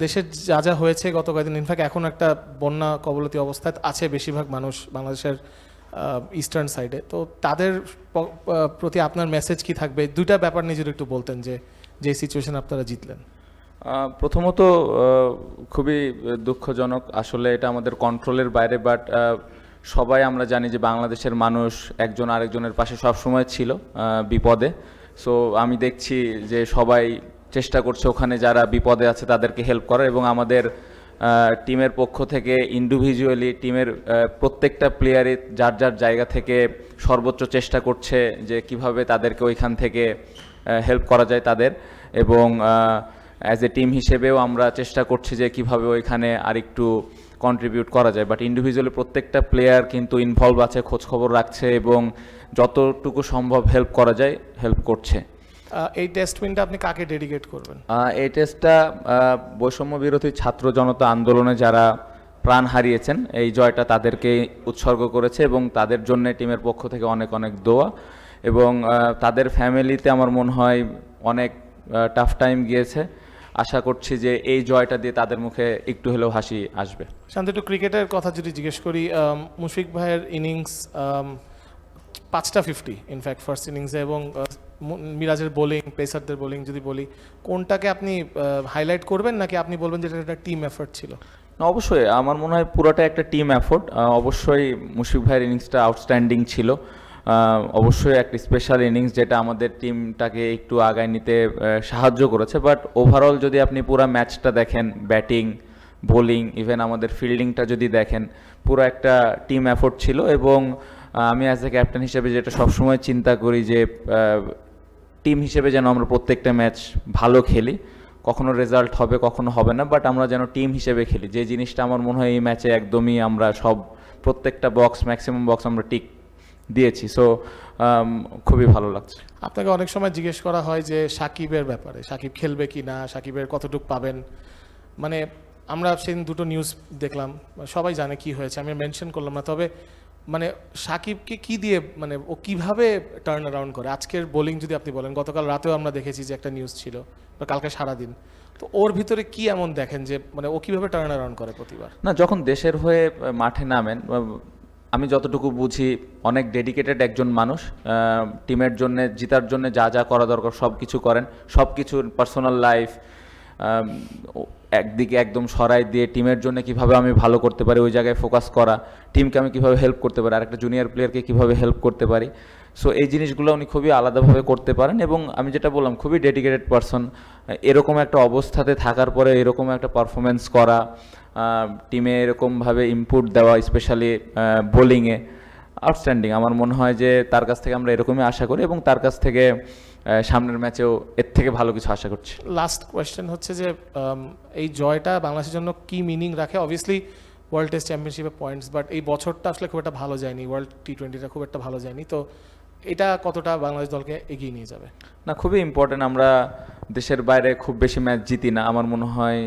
দেশের যা যা হয়েছে গত কয়েকদিন ইনফ্যাক্ট এখন একটা বন্যা কবলতি অবস্থায় আছে বেশিরভাগ মানুষ বাংলাদেশের ইস্টার্ন সাইডে তো তাদের প্রতি আপনার মেসেজ কি থাকবে? দুইটা ব্যাপার নিয়ে যদি একটু বলতেন যে যে সিচুয়েশন আপনারা জিতলেন। প্রথমত খুবই দুঃখজনক আসলে এটা আমাদের কন্ট্রোলের বাইরে বাট সবাই আমরা জানি যে বাংলাদেশের মানুষ একজন আরেকজনের পাশে সবসময় ছিল বিপদে। সো আমি দেখছি যে সবাই চেষ্টা করছে ওখানে যারা বিপদে আছে তাদেরকে হেল্প করার এবং আমাদের টিমের পক্ষ থেকে ইন্ডিভিজুয়ালি টিমের প্রত্যেকটা প্লেয়ারই যার যার জায়গা থেকে সর্বোচ্চ চেষ্টা করছে যে কীভাবে তাদেরকে ওইখান থেকে হেল্প করা যায় তাদের এবং অ্যাজ এ টিম হিসেবেও আমরা চেষ্টা করছি যে কীভাবে ওইখানে আরেকটু কন্ট্রিবিউট করা যায়। বাট ইন্ডিভিজুয়ালি প্রত্যেকটা প্লেয়ার কিন্তু ইনভলভ আছে, খোঁজখবর রাখছে এবং যতটুকু সম্ভব হেল্প করা যায় হেল্প করছে। এই টেস্ট উইনটা আপনি কাকে ডেডিকেট করবেন? এই টেস্টটা বৈষম্য বিরোধী ছাত্র জনতা আন্দোলনে যারা প্রাণ হারিয়েছেন এই জয়টা তাদেরকে উৎসর্গ করেছে এবং তাদের জন্য টিমের পক্ষ থেকে অনেক অনেক দোয়া এবং তাদের ফ্যামিলিতে আমার মনে হয় অনেক টাফ টাইম গিয়েছে। আশা করছি যে এই জয়টা দিয়ে তাদের মুখে একটু হলেও হাসি আসবে। শান্ত একটু ক্রিকেটের কথা যদি জিজ্ঞেস করি মুশফিক ভাইয়ের ইনিংস পাঁচটা ফিফটি ইনফ্যাক্ট ফার্স্ট ইনিংসে এবং মিরাজের বোলিং পেসারদের বোলিং যদি বলি, কোনটাকে আপনি হাইলাইট করবেন নাকি আপনি বলবেন যে এটা একটা টিম এফার্ট ছিল? অবশ্যই, আমার মনে হয় পুরোটা একটা টিম এফোর্ট অবশ্যই মুশফিক ভাইয়ের ইনিংসটা আউটস্ট্যান্ডিং ছিল অবশ্যই একটা স্পেশাল ইনিংস যেটা আমাদের টিমটাকে একটু আগায় নিতে সাহায্য করেছে বাট ওভারঅল যদি আপনি পুরো ম্যাচটা দেখেন ব্যাটিং বোলিং ইভেন আমাদের ফিল্ডিংটা যদি দেখেন, পুরো একটা টিম এফোর্ট ছিল এবং আমি অ্যাজ এ ক্যাপ্টেন হিসেবে যেটা সবসময় চিন্তা করি যে টিম হিসেবে যেন আমরা প্রত্যেকটা ম্যাচ ভালো খেলি। কখনো রেজাল্ট হবে, কখনো হবে না বাট আমরা যেন টিম হিসেবে খেলি। যে জিনিসটা আমার মনে হয় এই ম্যাচে একদমই আমরা সব, প্রত্যেকটা বক্স ম্যাক্সিমাম বক্স আমরা টিক দিয়েছি। সো খুবই ভালো লাগছে। আপনাকে অনেক সময় জিজ্ঞেস করা হয় যে সাকিবের ব্যাপারে, সাকিব খেলবে কি না, সাকিবের কতটুকু পাবেন? মানে আমরা সেদিন দুটো নিউজ দেখলাম, সবাই জানে কি হয়েছে, আমি মেনশন করলাম না, তবে মানে সাকিবকে কি দিয়ে মানে ও কীভাবে টার্ন অ্যারাউন্ড করে? আজকের বোলিং যদি আপনি বলেন, গতকাল রাতেও আমরা দেখেছি যে একটা নিউজ ছিল, বা কালকে সারাদিন। তো ওর ভিতরে কি এমন দেখেন যে মানে ও কীভাবে টার্ন অ্যারাউন্ড করে প্রতিবার? না, যখন দেশের হয়ে মাঠে নামেন আমি যতটুকু বুঝি, অনেক ডেডিকেটেড একজন মানুষ টিমের জন্য, জিতার জন্য যা যা করা দরকার সব কিছু করেন। সব কিছুর পার্সোনাল লাইফ একদিকে একদম সরাই দিয়ে টিমের জন্য কীভাবে আমি ভালো করতে পারি, ওই জায়গায় ফোকাস করা টিমকে আমি কীভাবে হেল্প করতে পারি আর একটা জুনিয়র প্লেয়ারকে কীভাবে হেল্প করতে পারি। সো এই জিনিসগুলো উনি খুবই আলাদাভাবে করতে পারেন এবং আমি যেটা বললাম, খুবই ডেডিকেটেড পারসন এরকম একটা অবস্থাতে থাকার পরে এরকম একটা পারফরমেন্স করা টিমে এরকমভাবে ইনপুট দেওয়া স্পেশালি বোলিংয়ে আউটস্ট্যান্ডিং আমার মনে হয় যে তার কাছ থেকে আমরা এরকমই আশা করি এবং তার কাছ থেকে সামনের ম্যাচেও এর থেকে ভালো কিছু আশা করছি। লাস্ট কোয়েশ্চেন হচ্ছে যে এই জয়টা বাংলাদেশের জন্য কি মিনিং রাখে? অবভিয়াসলি ওয়ার্ল্ড টেস্ট চ্যাম্পিয়নশিপে পয়েন্টস বাট এই বছরটা আসলে খুব একটা ভালো যায়নি। ওয়ার্ল্ড টি টোয়েন্টিটা খুব একটা ভালো যায়নি। তো এটা কতটা বাংলাদেশ দলকে এগিয়ে নিয়ে যাবে? না খুবই ইম্পর্টেন্ট আমরা দেশের বাইরে খুব বেশি ম্যাচ জিতি না। আমার মনে হয়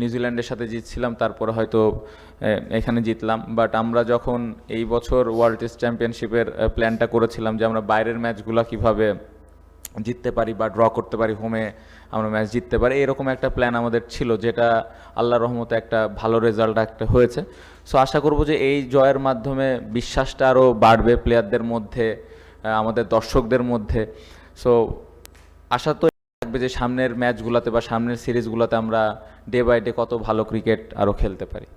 নিউজিল্যান্ডের সাথে জিতছিলাম তারপরে হয়তো এখানে জিতলাম। বাট আমরা যখন এই বছর ওয়ার্ল্ড টেস্ট চ্যাম্পিয়নশিপের প্ল্যানটা করেছিলাম যে আমরা বাইরের ম্যাচগুলো কীভাবে জিততে পারি বা ড্র করতে পারি হোমে আমরা ম্যাচ জিততে পারি, এরকম একটা প্ল্যান আমাদের ছিল যেটা আল্লাহর রহমতে একটা ভালো রেজাল্ট একটা হয়েছে। সো আশা করব যে এই জয়ের মাধ্যমে বিশ্বাসটা আরও বাড়বে প্লেয়ারদের মধ্যে আমাদের দর্শকদের মধ্যে। সো আশা তো থাকবে যে সামনের ম্যাচগুলোতে বা সামনের সিরিজগুলোতে আমরা ডে বাই ডে কত ভালো ক্রিকেট আরও খেলতে পারি।